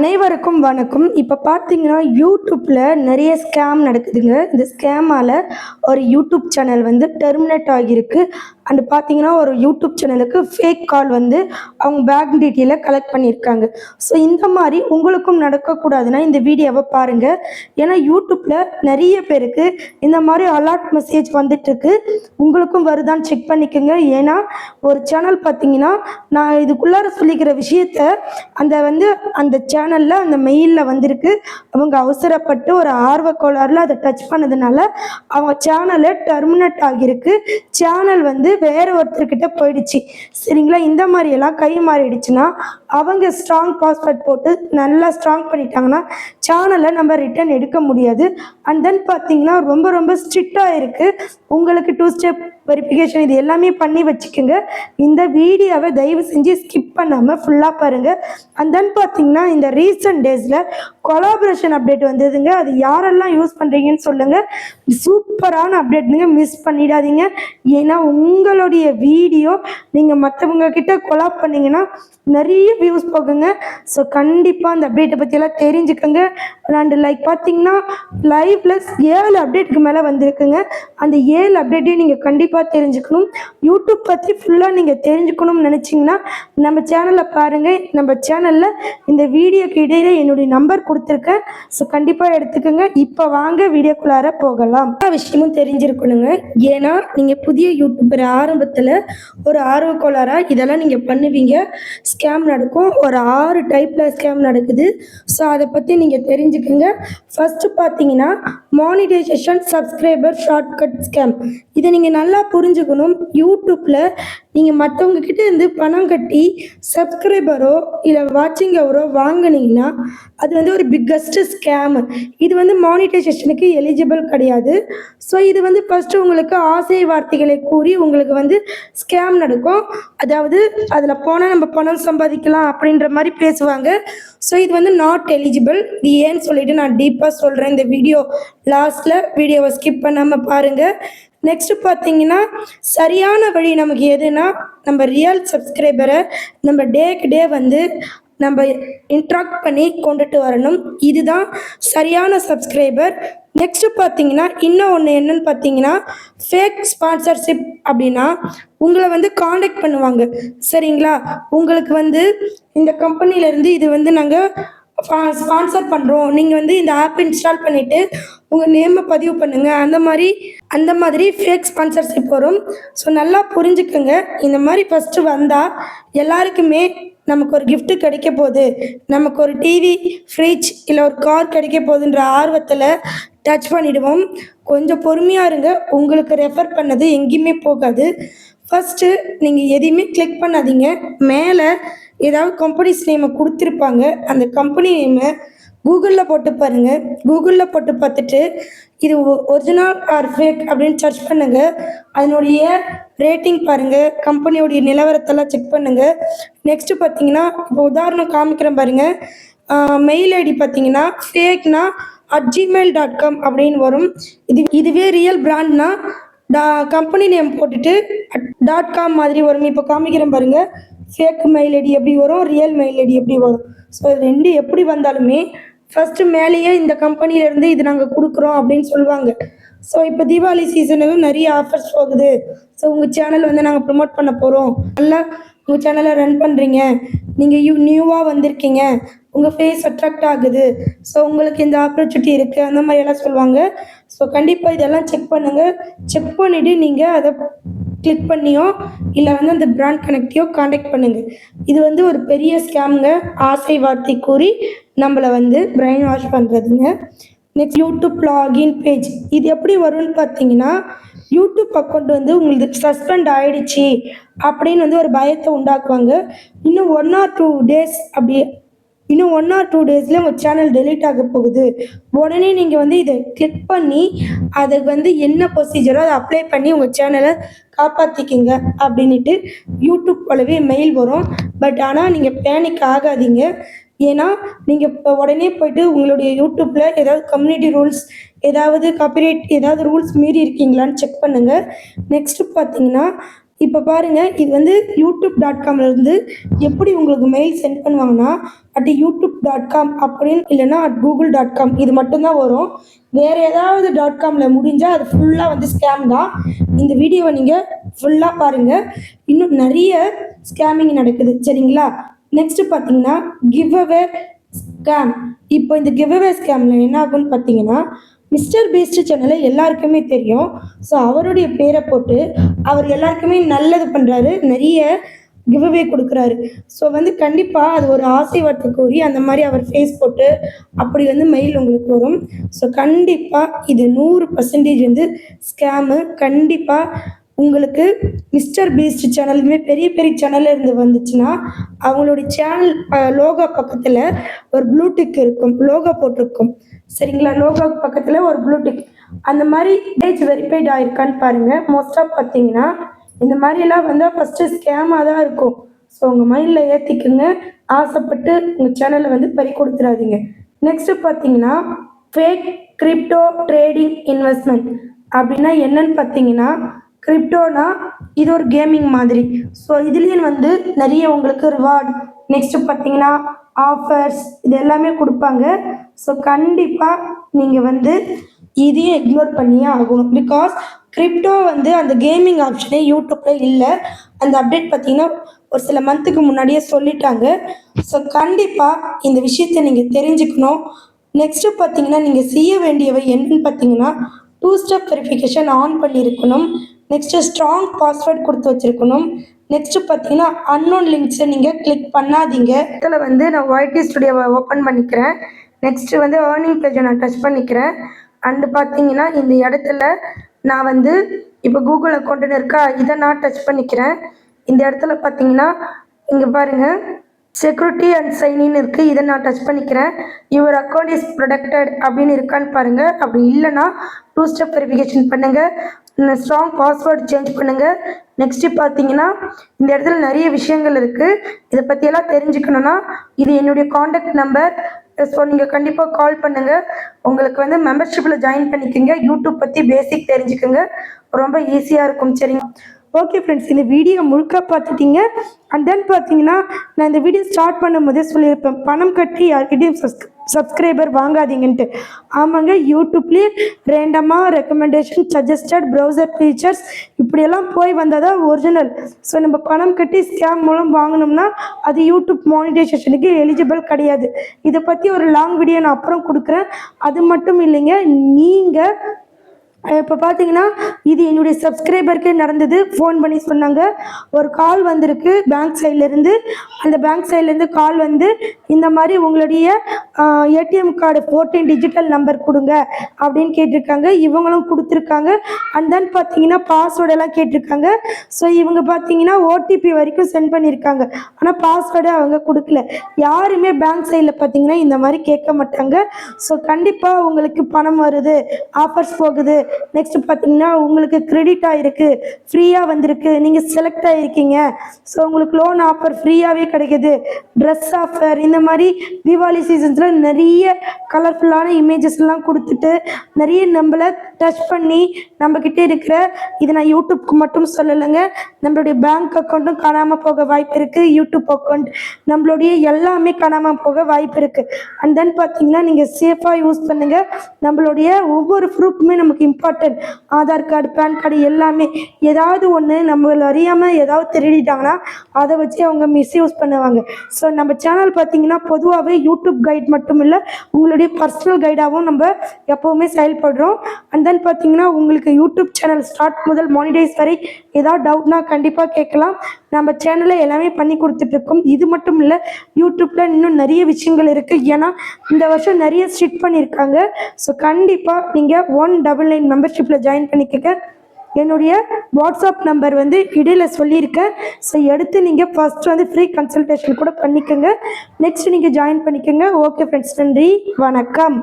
அனைவருக்கும் வணக்கம். இப்போ பார்த்தீங்கன்னா யூடியூப்பில் நிறைய ஸ்கேம் நடக்குதுங்க. இந்த ஸ்கேமால் ஒரு யூடியூப் சேனல் வந்து டெர்மினேட் ஆகியிருக்கு. அண்ட் பார்த்தீங்கன்னா ஒரு யூடியூப் சேனலுக்கு ஃபேக் கால் வந்து அவங்க பேங்க் டீட்டெயிலை கலெக்ட் பண்ணியிருக்காங்க. ஸோ இந்த மாதிரி உங்களுக்கும் நடக்கக்கூடாதுன்னா இந்த வீடியோவை பாருங்கள் ஏன்னா யூடியூப்பில் நிறைய பேருக்கு இந்த மாதிரி அலர்ட் மெசேஜ் வந்துட்டுருக்கு. உங்களுக்கும் வருதான்னு செக் பண்ணிக்கோங்க. ஏன்னா ஒரு சேனல் பார்த்தீங்கன்னா நான் இதுக்குள்ளார சொல்லிக்கிற விஷயத்த அந்த வந்து அந்த சேனலில் அந்த மெயிலில் வந்திருக்கு. அவங்க அவசரப்பட்டு ஒரு ஆர்வ கோளாறுல அதை டச் பண்ணதுனால அவங்க சேனலை டெர்மினேட் ஆகியிருக்கு. சேனல் வந்து வேற ஒருத்தர்கிட்ட போயிடுச்சு. சரிங்களா? இந்த மாதிரி எல்லாம் கை மாறிடுச்சுன்னா அவங்க ஸ்ட்ராங் பாஸ்வேர்ட் போட்டு நல்லா ஸ்ட்ராங் பண்ணிட்டாங்கன்னா சேனலை நம்ம ரிட்டர்ன் எடுக்க முடியாது. அண்ட் தென் பார்த்தீங்கன்னா ரொம்ப ரொம்ப ஸ்ட்ரிக்டாக இருக்குது உங்களுக்கு டூ ஸ்டெப் வெரிஃபிகேஷன் இது எல்லாமே பண்ணி வச்சுக்கோங்க. இந்த வீடியோவை தயவு செஞ்சு ஸ்கிப் பண்ணாமல் ஃபுல்லாக பாருங்கள் அண்ட் தென் பார்த்தீங்கன்னா இந்த ரீசன்ட் டேஸில் கொலாபரேஷன் அப்டேட் வந்ததுங்க. அது யாரெல்லாம் யூஸ் பண்ணுறீங்கன்னு சொல்லுங்கள் சூப்பரான அப்டேட்டுங்க மிஸ் பண்ணிடாதீங்க. ஏன்னா உங்களுடைய வீடியோ நீங்கள் மற்றவங்க கிட்ட கொலாப் பண்ணிங்கன்னா நிறைய வியூஸ் போகுங்க. ஸோ கண்டிப்பாக அந்த அப்டேட்டை பற்றியெல்லாம் தெரிஞ்சுக்கோங்க. அண்ட் லைக் பார்த்தீங்கன்னா லைவ்ல ஏழு அப்டேட்டுக்கு மேலே வந்திருக்குங்க. அந்த ஏழு அப்டேட்டையும் நீங்கள் கண்டிப்பாக தெரிஞ்சுக்கணும். யூடியூப் பற்றி ஃபுல்லாக நீங்கள் தெரிஞ்சுக்கணும்னு நினச்சிங்கன்னா நம்ம சேனலில் பாருங்கள் நம்ம சேனலில் இந்த வீடியோக்கு இடையில என்னுடைய நம்பர் கொடுத்துருக்கேன். ஸோ கண்டிப்பாக எடுத்துக்கோங்க. இப்போ வாங்க வீடியோக்குள்ளார போகலாம். எல்லா விஷயமும் தெரிஞ்சிருக்கணுங்க. ஏன்னா நீங்கள் புதிய யூடியூபர் ஆரம்பத்தில் ஒரு ஆர்வக்கோளாராக இதெல்லாம் நீங்கள் பண்ணுவீங்க. ஸ்கேம் நடக்கும். ஒரு ஆறு டைப்பில் ஸ்கேம் நடக்குது. ஸோ அதை பற்றி நீங்கள் தெரிஞ்சுக்கோங்க. ஃபஸ்ட்டு பார்த்தீங்கன்னா மானிடைசேஷன் சப்ஸ்கிரைபர் ஷார்ட்கட் ஸ்கேம் இதை நீங்கள் நல்லா புரிஞ்சுக்கணும். யூடியூப்பில் நீங்கள் மற்றவங்க கிட்ட இருந்து பணம் கட்டி சப்ஸ்கிரைபரோ இல்லை வாட்சிங் ஹவரோ வாங்கினீங்கன்னா அது வந்து ஒரு பிக்கஸ்ட் ஸ்கேம் இது வந்து மானிட்டைசேஷனுக்கு எலிஜிபிள் கிடையாது. ஸோ இது வந்து ஃபஸ்ட்டு உங்களுக்கு ஆசை வார்த்தைகளை கூறி உங்களுக்கு வந்து ஸ்கேம் நடக்கும். அதாவது அதில் போனால் நம்ம பணம் சம்பாதிக்கலாம் அப்படின்ற மாதிரி பேசுவாங்க. ஸோ இது வந்து நாட் எலிஜிபிள் இது ஏன்னு சொல்லிட்டு நான் டீப்பாக சொல்கிறேன் இந்த வீடியோ லாஸ்ட்டில் வீடியோவை ஸ்கிப் பண்ணாமல் பாருங்கள் நெக்ஸ்ட் பார்த்தீங்கன்னா சரியான வழி நமக்கு எதுனா நம்ம ரியல் சப்ஸ்கிரைபரை நம்ம டேக்கு டே வந்து நம்ம இன்ட்ராக்ட் பண்ணி கொண்டுட்டு வரணும். இதுதான் சரியான சப்ஸ்கிரைபர் நெக்ஸ்ட் பார்த்தீங்கன்னா இன்னும் ஒன்று என்னன்னு பார்த்தீங்கன்னா ஃபேக் ஸ்பான்சர்ஷிப் அப்படின்னா உங்களை வந்து காண்டாக்ட் பண்ணுவாங்க. சரிங்களா? உங்களுக்கு வந்து இந்த கம்பெனிலேருந்து இது வந்து நாங்கள் ஸ்பான்சர் பண்ணுறோம் நீங்கள் வந்து இந்த ஆப் இன்ஸ்டால் பண்ணிவிட்டு உங்கள் நேமை பதிவு பண்ணுங்கள் அந்த மாதிரி அந்த மாதிரி ஃபேக் ஸ்பான்சர்ஷிப் வரும். ஸோ நல்லா புரிஞ்சுக்கோங்க. இந்த மாதிரி ஃபஸ்ட்டு வந்தால் எல்லாருக்குமே நமக்கு ஒரு கிஃப்ட் கிடைக்க போகுது. நமக்கு ஒரு டிவி ஃப்ரிட்ஜ் இல்லை ஒரு கார் கிடைக்க போகுதுன்ற ஆர்வத்தில் டச் பண்ணிடுவோம். கொஞ்சம் பொறுமையாக இருங்க. உங்களுக்கு ரெஃபர் பண்ணது எங்கேயுமே போகாது. ஃபஸ்ட்டு நீங்கள் எதையுமே கிளிக் பண்ணாதீங்க. மேலே ஏதாவது கம்பெனிஸ் நேமை கொடுத்துருப்பாங்க. அந்த கம்பெனி நேமை கூகுளில் போட்டு பாருங்கள் கூகுளில் போட்டு பார்த்துட்டு இது ஒரிஜினல் ஆர் ஃபேக் அப்படின்னு சர்ச் பண்ணுங்கள் அதனுடைய ரேட்டிங் பாருங்கள் கம்பெனியோடைய நிலவரத்தெல்லாம் செக் பண்ணுங்கள் நெக்ஸ்ட்டு பார்த்தீங்கன்னா இப்போ உதாரணம் காமிக்கிறேன் பாருங்கள் மெயில் ஐடி பார்த்தீங்கன்னா ஃபேக்னா அட் ஜிமெயில் டாட் காம் அப்படின்னு வரும். இது இதுவே ரியல் பிராண்ட்னா டா கம்பெனி நேம் போட்டுட்டு டாட் காம் மாதிரி வரும். இப்போ காமிக்கிறேன் பாருங்கள் ஃபேக் மெயில் ஐடி எப்படி வரும்? ரியல் மெயில் ஐடி எப்படி வரும்? ஸோ இது ரெண்டு எப்படி வந்தாலுமே ஃபஸ்ட்டு மேலேயே இந்த கம்பெனியிலேருந்து இது நாங்கள் கொடுக்குறோம் அப்படின்னு சொல்லுவாங்க. ஸோ இப்போ தீபாவளி சீசனுக்கும் நிறைய ஆஃபர்ஸ் போகுது. ஸோ உங்கள் சேனல் வந்து நாங்கள் ப்ரொமோட் பண்ண போகிறோம் நல்லா உங்கள் சேனலை ரன் பண்ணுறீங்க நீங்கள் யூ நியூவாக வந்திருக்கீங்க. உங்கள் ஃபேஸ் அட்ராக்ட் ஆகுது. ஸோ உங்களுக்கு இந்த ஆப்பர்ச்சுனிட்டி இருக்குது அந்த மாதிரியெல்லாம் சொல்லுவாங்க. ஸோ கண்டிப்பாக இதெல்லாம் செக் பண்ணுங்கள் செக் பண்ணிவிட்டு நீங்கள் அதை கிளிக் பண்ணியோ இல்லை வந்து அந்த பிராண்ட் கனெக்டையோ காண்டாக்ட் பண்ணுங்கள் இது வந்து ஒரு பெரிய ஸ்கேம்ங்க ஆசை வார்த்தை கூறி நம்மளை வந்து பிரெயின் வாஷ் பண்ணுறதுங்க நெக்ஸ்ட் யூடியூப் லாகின் பேஜ் இது எப்படி வரும்னு பார்த்தீங்கன்னா யூடியூப் அக்கௌண்ட் வந்து உங்களுக்கு சஸ்பெண்ட் ஆயிடுச்சு அப்படின்னு வந்து ஒரு பயத்தை உண்டாக்குவாங்க. இன்னும் ஒன் ஆர் டூ டேஸ் அப்படி இன்னும் ஒன் ஆர் டூ டேஸில் உங்கள் சேனல் டெலீட் ஆக போகுது. உடனே நீங்கள் வந்து இதை கிளிக் பண்ணி அதுக்கு வந்து என்ன ப்ரொசீஜரோ அதை அப்ளை பண்ணி உங்கள் சேனலை காப்பாற்றிக்கிங்க அப்படின்ட்டு யூடியூப் போலவே மெயில் வரும். பட் ஆனால் நீங்கள் பேனிக் ஆகாதீங்க. ஏன்னா நீங்கள் இப்போ உடனே போயிட்டு உங்களுடைய யூடியூப்பில் ஏதாவது கம்யூனிட்டி ரூல்ஸ் ஏதாவது காப்பிரைட் ஏதாவது ரூல்ஸ் மீறி இருக்கீங்களான்னு செக் பண்ணுங்கள் நெக்ஸ்ட்டு பார்த்தீங்கன்னா இப்போ பாருங்க இது வந்து யூடியூப் டாட் காம்ல இருந்து எப்படி உங்களுக்கு மெயில் சென்ட் பண்ணுவாங்கன்னா அட் யூடியூப் டாட் காம் அப்படின்னு இல்லைன்னா அட் கூகுள் டாட் காம் இது மட்டும்தான் வரும். வேற ஏதாவது. டாட் காம்ல முடிஞ்சால் அது ஃபுல்லாக வந்து ஸ்கேம் தான். இந்த வீடியோவை நீங்கள் ஃபுல்லாக பாருங்க. இன்னும் நிறைய ஸ்கேமிங் நடக்குது. சரிங்களா? நெக்ஸ்ட் பார்த்தீங்கன்னா கிவ் அவே ஸ்கேம் இப்போ இந்த கிவ் அவே ஸ்கேமில் என்ன ஆகும்னு பார்த்தீங்கன்னா மிஸ்டர் பீஸ்ட் சேனலை எல்லாருக்குமே தெரியும். ஸோ அவருடைய பேரை போட்டு அவர் எல்லாருக்குமே நல்லது பண்ணுறாரு நிறைய கிவ்அவே கொடுக்குறாரு. ஸோ வந்து கண்டிப்பாக அது ஒரு ஆசை வார்த்தை கூறி அந்த மாதிரி அவர் ஃபேஸ் போட்டு அப்படி வந்து மெயில் உங்களுக்கு வரும். ஸோ கண்டிப்பாக இது நூறு பர்சன்டேஜ் வந்து ஸ்கேமு கண்டிப்பாக உங்களுக்கு மிஸ்டர் பீஸ்ட் சேனலுமே பெரிய பெரிய சேனல்ல இருந்து வந்துச்சுன்னா அவங்களுடைய சேனல் லோகோ பக்கத்தில் ஒரு ப்ளூடிக் இருக்கும். லோகோ போட்டிருக்கும். சரிங்களா? லோகோ பக்கத்தில் ஒரு ப்ளூடிக் அந்த மாதிரி பேஜ் வெரிஃபைட் ஆயிருக்கான்னு பாருங்கள் மோஸ்ட்டாக பார்த்தீங்கன்னா இந்த மாதிரிலாம் வந்தால் ஃபஸ்ட்டு ஸ்கேமாக தான் இருக்கும். ஸோ உங்கள் மைண்டில் ஏற்றிக்குங்க ஆசைப்பட்டு உங்கள் சேனலை வந்து பறி கொடுத்துடாதீங்க நெக்ஸ்ட்டு பார்த்தீங்கன்னா ஃபேக் கிரிப்டோ ட்ரேடிங் இன்வெஸ்ட்மெண்ட் அப்படின்னா என்னன்னு பார்த்தீங்கன்னா கிரிப்டோனா இது ஒரு கேமிங் மாதிரி. ஸோ இதுலேயும் வந்து நிறைய உங்களுக்கு ரிவார்ட் நெக்ஸ்ட்டு பார்த்தீங்கன்னா ஆஃபர்ஸ் இது எல்லாமே கொடுப்பாங்க. ஸோ கண்டிப்பாக நீங்கள் வந்து இதையும் இக்னோர் பண்ணியே ஆகணும். பிகாஸ் கிரிப்டோ வந்து அந்த கேமிங் ஆப்ஷனே யூடியூப்பில் இல்லை. அந்த அப்டேட் பார்த்தீங்கன்னா ஒரு சில மந்த்துக்கு முன்னாடியே சொல்லிட்டாங்க. ஸோ கண்டிப்பாக இந்த விஷயத்தை நீங்கள் தெரிஞ்சுக்கணும். நெக்ஸ்ட்டு பார்த்தீங்கன்னா நீங்கள் செய்ய வேண்டியவை என்னன்னு பார்த்தீங்கன்னா டூ ஸ்டெப் வெரிஃபிகேஷன் ஆன் பண்ணியிருக்கணும். நெக்ஸ்ட்டு ஸ்ட்ராங் பாஸ்வேர்ட் கொடுத்து வச்சுருக்கணும். நெக்ஸ்ட்டு பார்த்தீங்கன்னா அன்னோன் லிங்க்ஸை நீங்கள் கிளிக் பண்ணாதீங்க. இதில் வந்து நான் ஒய்டி ஸ்டுடியோவை ஓப்பன் பண்ணிக்கிறேன். நெக்ஸ்ட்டு வந்து ஏர்னிங் பேஜை நான் டச் பண்ணிக்கிறேன். அண்டு பார்த்தீங்கன்னா இந்த இடத்துல நான் வந்து இப்போ கூகுள் அக்கௌண்ட்டுன்னு இருக்கா இதை நான் டச் பண்ணிக்கிறேன். இந்த இடத்துல பார்த்தீங்கன்னா இங்கே பாருங்கள் செக்யூரிட்டி அண்ட் சைனின் இருக்குது இதை நான் டச் பண்ணிக்கிறேன். யுவர் அக்கௌண்ட் இஸ் ப்ரொடக்டட் அப்படின்னு இருக்கான்னு பாருங்கள் அப்படி இல்லைன்னா டூ ஸ்டெப் வெரிஃபிகேஷன் பண்ணுங்கள் ஸ்ட்ராங் பாஸ்வேர்டு சேஞ்ச் பண்ணுங்கள் நெக்ஸ்ட்டு பார்த்தீங்கன்னா இந்த இடத்துல நிறைய விஷயங்கள் இருக்குது இதை பற்றியெல்லாம் தெரிஞ்சுக்கணுன்னா இது என்னுடைய காண்டாக்ட் நம்பர் ஸோ நீங்கள் கண்டிப்பாக கால் பண்ணுங்கள் உங்களுக்கு வந்து மெம்பர்ஷிப்பில் ஜாயின் பண்ணிக்கோங்க. யூடியூப் பற்றி பேசிக் தெரிஞ்சுக்கோங்க. ரொம்ப ஈஸியாக இருக்கும். சரிங்க ஓகே ஃப்ரெண்ட்ஸ் இந்த வீடியோ முழுக்க பார்த்துட்டீங்க. அண்ட் தென் பார்த்தீங்கன்னா நான் இந்த வீடியோ ஸ்டார்ட் பண்ணும் போதே சொல்லியிருப்பேன். பணம் கட்டி யார்கிட்டையும் சப்ஸ் சப்ஸ்கிரைபர் வாங்காதீங்கன்ட்டு. ஆமாங்க யூடியூப்லேயே ரேண்டமாக ரெக்கமெண்டேஷன் சஜஸ்டட் ப்ரௌசர் ஃபீச்சர்ஸ் இப்படியெல்லாம் போய் வந்தால் தான் ஒரிஜினல் ஸோ நம்ம பணம் கட்டி ஸ்கேம் மூலம் வாங்கினோம்னா அது யூடியூப் மானிட்டைசேஷனுக்கு எலிஜிபிள் கிடையாது. இதை பற்றி ஒரு லாங் வீடியோ நான் அப்புறம் கொடுக்குறேன். அது மட்டும் இல்லைங்க நீங்கள் இப்போ பார்த்தீங்கன்னா இது என்னுடைய சப்ஸ்கிரைபருக்கே நடந்தது. ஃபோன் பண்ணி சொன்னாங்க. ஒரு கால் வந்திருக்கு பேங்க் சைட்லேருந்து அந்த பேங்க் சைட்லேருந்து கால் வந்து இந்த மாதிரி உங்களுடைய ATM card fourteen digital number கொடுங்க அப்படின்னு கேட்டிருக்காங்க. இவங்களும் கொடுத்துருக்காங்க. அண்ட் தென் பார்த்தீங்கன்னா பாஸ்வேர்டெல்லாம் கேட்டிருக்காங்க. ஸோ இவங்க பார்த்தீங்கன்னா ஓடிபி வரைக்கும் சென்ட் பண்ணியிருக்காங்க ஆனால் பாஸ்வேர்டு அவங்க கொடுக்கல. யாருமே பேங்க் சைடில் பார்த்தீங்கன்னா இந்த மாதிரி கேட்க மாட்டாங்க. ஸோ கண்டிப்பாக உங்களுக்கு பணம் வருது ஆஃபர்ஸ் போகுது. நெக்ஸ்ட் பார்த்தீங்கன்னா உங்களுக்கு கிரெடிட் ஆகிருக்கு ஃப்ரீயாக வந்திருக்கு. நீங்கள் செலக்ட் ஆகிருக்கீங்க ஸோ உங்களுக்கு லோன் ஆஃபர் ஃப்ரீயாகவே கிடைக்குது. ட்ரெஸ் ஆஃபர் இந்த மாதிரி தீபாவளி சீசன்ஸில் நிறைய கலர்ஃபுல்லான இமேஜஸ்லாம் கொடுத்துட்டு நிறைய நம்மளை டச் பண்ணி நம்மக்கிட்ட இருக்கிற இது நான் யூடியூப்க்கு மட்டும் சொல்லலைங்க. நம்மளுடைய பேங்க் அக்கௌண்ட்டும் காணாமல் போக வாய்ப்பு இருக்குது யூடியூப் அக்கௌண்ட் நம்மளுடைய எல்லாமே காணாமல் போக வாய்ப்பு இருக்குது அண்ட் தென் பார்த்தீங்கன்னா நீங்கள் சேஃபாக யூஸ் பண்ணுங்கள் நம்மளுடைய ஒவ்வொரு ப்ரூஃப்புமே நமக்கு important Aadhaar card PAN card எல்லாமே ஏதாவது ஒன்று நம்மள அறியாமல் ஏதாவது திருடிட்டாங்கன்னா அதை வச்சு அவங்க மிஸ்யூஸ் பண்ணுவாங்க. ஸோ நம்ம சேனல் பார்த்தீங்கன்னா பொதுவாகவே யூடியூப் கைட் மட்டும் இல்லை உங்களுடைய பர்சனல் கைடாகவும் நம்ம எப்போவுமே செயல்படுறோம். அண்ட் தென் பார்த்தீங்கன்னா உங்களுக்கு யூடியூப் சேனல் ஸ்டார்ட் முதல் மானிடைஸ் வரை ஏதாவது டவுட்னா கண்டிப்பாக கேட்கலாம். நம்ம சேனலில் எல்லாமே பண்ணி கொடுத்துட்ருக்கோம் இது மட்டும் இல்லை யூடியூப்பில் இன்னும் நிறைய விஷயங்கள் இருக்குது ஏன்னா இந்த வருஷம் நிறைய ஸ்ட்ரிட் பண்ணியிருக்காங்க ஸோ கண்டிப்பாக நீங்கள் ஒன் டபுள் நைன் மெம்பர்ஷிப்பில் ஜாயின் பண்ணிக்கங்க. என்னுடைய வாட்ஸ்அப் நம்பர் வந்து இடையில சொல்லியிருக்கேன். ஸோ எடுத்து நீங்கள் ஃபஸ்ட் வந்து ஃப்ரீ கன்சல்டேஷன் கூட பண்ணிக்கோங்க. நெக்ஸ்ட் நீங்கள் ஜாயின் பண்ணிக்கோங்க. ஓகே ஃப்ரெண்ட்ஸ் நன்றி. வணக்கம்.